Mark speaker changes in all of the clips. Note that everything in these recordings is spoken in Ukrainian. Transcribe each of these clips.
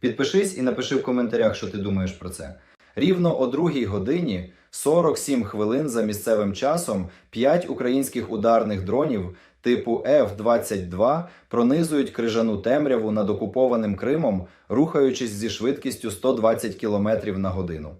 Speaker 1: Підпишись і напиши в коментарях, що ти думаєш про це. Рівно о 2 годині 47 хвилин за місцевим часом 5 українських ударних дронів типу F-22 пронизують крижану темряву над окупованим Кримом, рухаючись зі швидкістю 120 км на годину.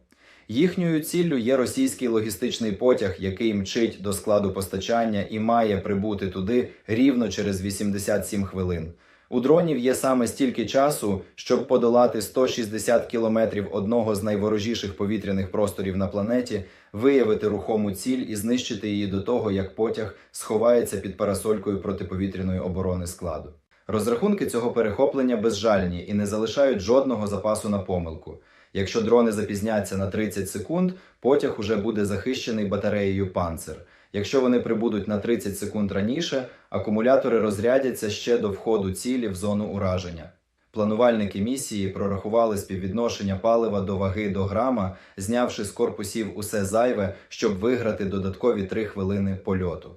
Speaker 1: Їхньою ціллю є російський логістичний потяг, який мчить до складу постачання і має прибути туди рівно через 87 хвилин. У дронів є саме стільки часу, щоб подолати 160 кілометрів одного з найворожіших повітряних просторів на планеті, виявити рухому ціль і знищити її до того, як потяг сховається під парасолькою протиповітряної оборони складу. Розрахунки цього перехоплення безжальні і не залишають жодного запасу на помилку. Якщо дрони запізняться на 30 секунд, потяг уже буде захищений батареєю панцир. Якщо вони прибудуть на 30 секунд раніше, акумулятори розрядяться ще до входу цілі в зону ураження. Планувальники місії прорахували співвідношення палива до ваги до грама, знявши з корпусів усе зайве, щоб виграти додаткові 3 хвилини польоту.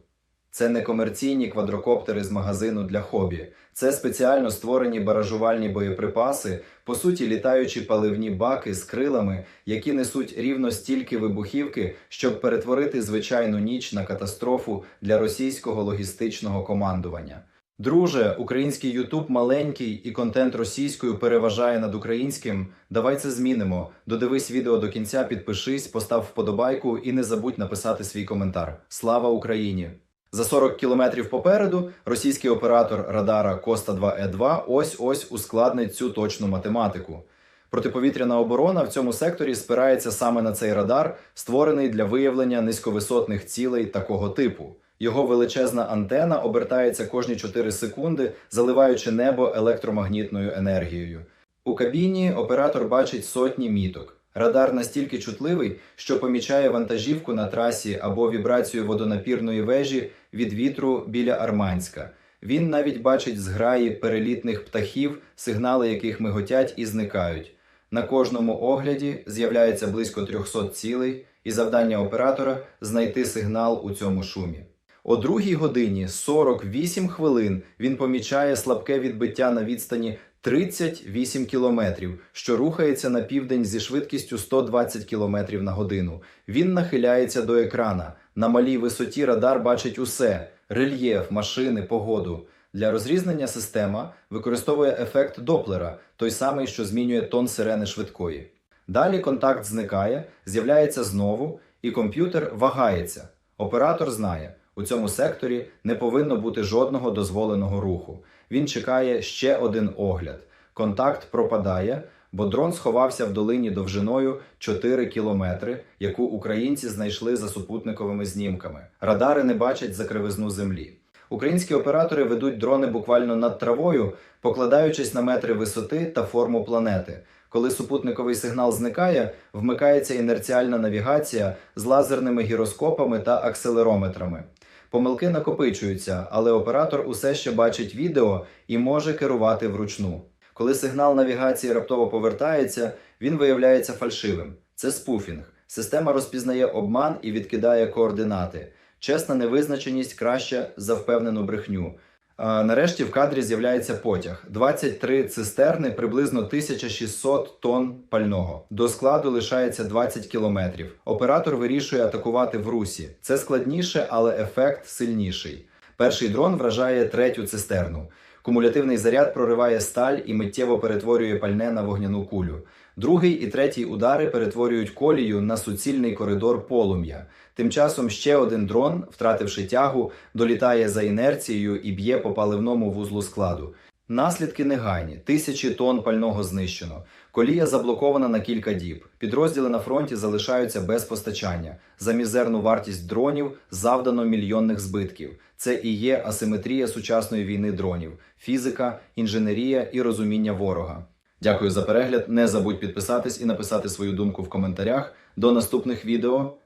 Speaker 1: Це не комерційні квадрокоптери з магазину для хобі. Це спеціально створені баражувальні боєприпаси, по суті, літаючі паливні баки з крилами, які несуть рівно стільки вибухівки, щоб перетворити звичайну ніч на катастрофу для російського логістичного командування. Друже, український Ютуб маленький і контент російською переважає над українським. Давай це змінимо. Додивись відео до кінця, підпишись, постав вподобайку і не забудь написати свій коментар. Слава Україні! За 40 кілометрів попереду російський оператор радара Коста 2 е 2 ось ось ускладнить цю точну математику. Протиповітряна оборона в цьому секторі спирається саме на цей радар, створений для виявлення низьковисотних цілей такого типу. Його величезна антена обертається кожні 4 секунди, заливаючи небо електромагнітною енергією. У кабіні оператор бачить сотні міток. Радар настільки чутливий, що помічає вантажівку на трасі або вібрацію водонапірної вежі від вітру біля Арманська. Він навіть бачить зграї перелітних птахів, сигнали яких миготять і зникають. На кожному огляді з'являється близько 300 цілей, і завдання оператора знайти сигнал у цьому шумі. О другій годині 48 хвилин він помічає слабке відбиття на відстані 38 кілометрів, що рухається на південь зі швидкістю 120 кілометрів на годину. Він нахиляється до екрана. На малій висоті радар бачить усе: рельєф, машини, погоду. Для розрізнення система використовує ефект Доплера, той самий, що змінює тон сирени швидкої. Далі контакт зникає, з'являється знову, і комп'ютер вагається. Оператор знає, у цьому секторі не повинно бути жодного дозволеного руху. Він чекає ще один огляд. Контакт пропадає, бо дрон сховався в долині довжиною 4 кілометри, яку українці знайшли за супутниковими знімками. Радари не бачать за кривизну землі. Українські оператори ведуть дрони буквально над травою, покладаючись на метри висоти та форму планети. Коли супутниковий сигнал зникає, вмикається інерціальна навігація з лазерними гіроскопами та акселерометрами. Помилки накопичуються, але оператор усе ще бачить відео і може керувати вручну. Коли сигнал навігації раптово повертається, він виявляється фальшивим. Це спуфінг. Система розпізнає обман і відкидає координати. Чесна невизначеність краще за впевнену брехню. Нарешті в кадрі з'являється потяг: 23 цистерни, приблизно 1600 тонн пального. До складу лишається 20 кілометрів. Оператор вирішує атакувати в русі. Це складніше, але ефект сильніший. Перший дрон вражає третю цистерну. Кумулятивний заряд прориває сталь і миттєво перетворює пальне на вогняну кулю. Другий і третій удари перетворюють колію на суцільний коридор полум'я. Тим часом ще один дрон, втративши тягу, долітає за інерцією і б'є по паливному вузлу складу. Наслідки негайні: тисячі тонн пального знищено. Колія заблокована на кілька діб. Підрозділи на фронті залишаються без постачання. За мізерну вартість дронів завдано мільйонних збитків. Це і є асиметрія сучасної війни дронів, фізика, інженерія і розуміння ворога. Дякую за перегляд. Не забудь підписатись і написати свою думку в коментарях. До наступних відео.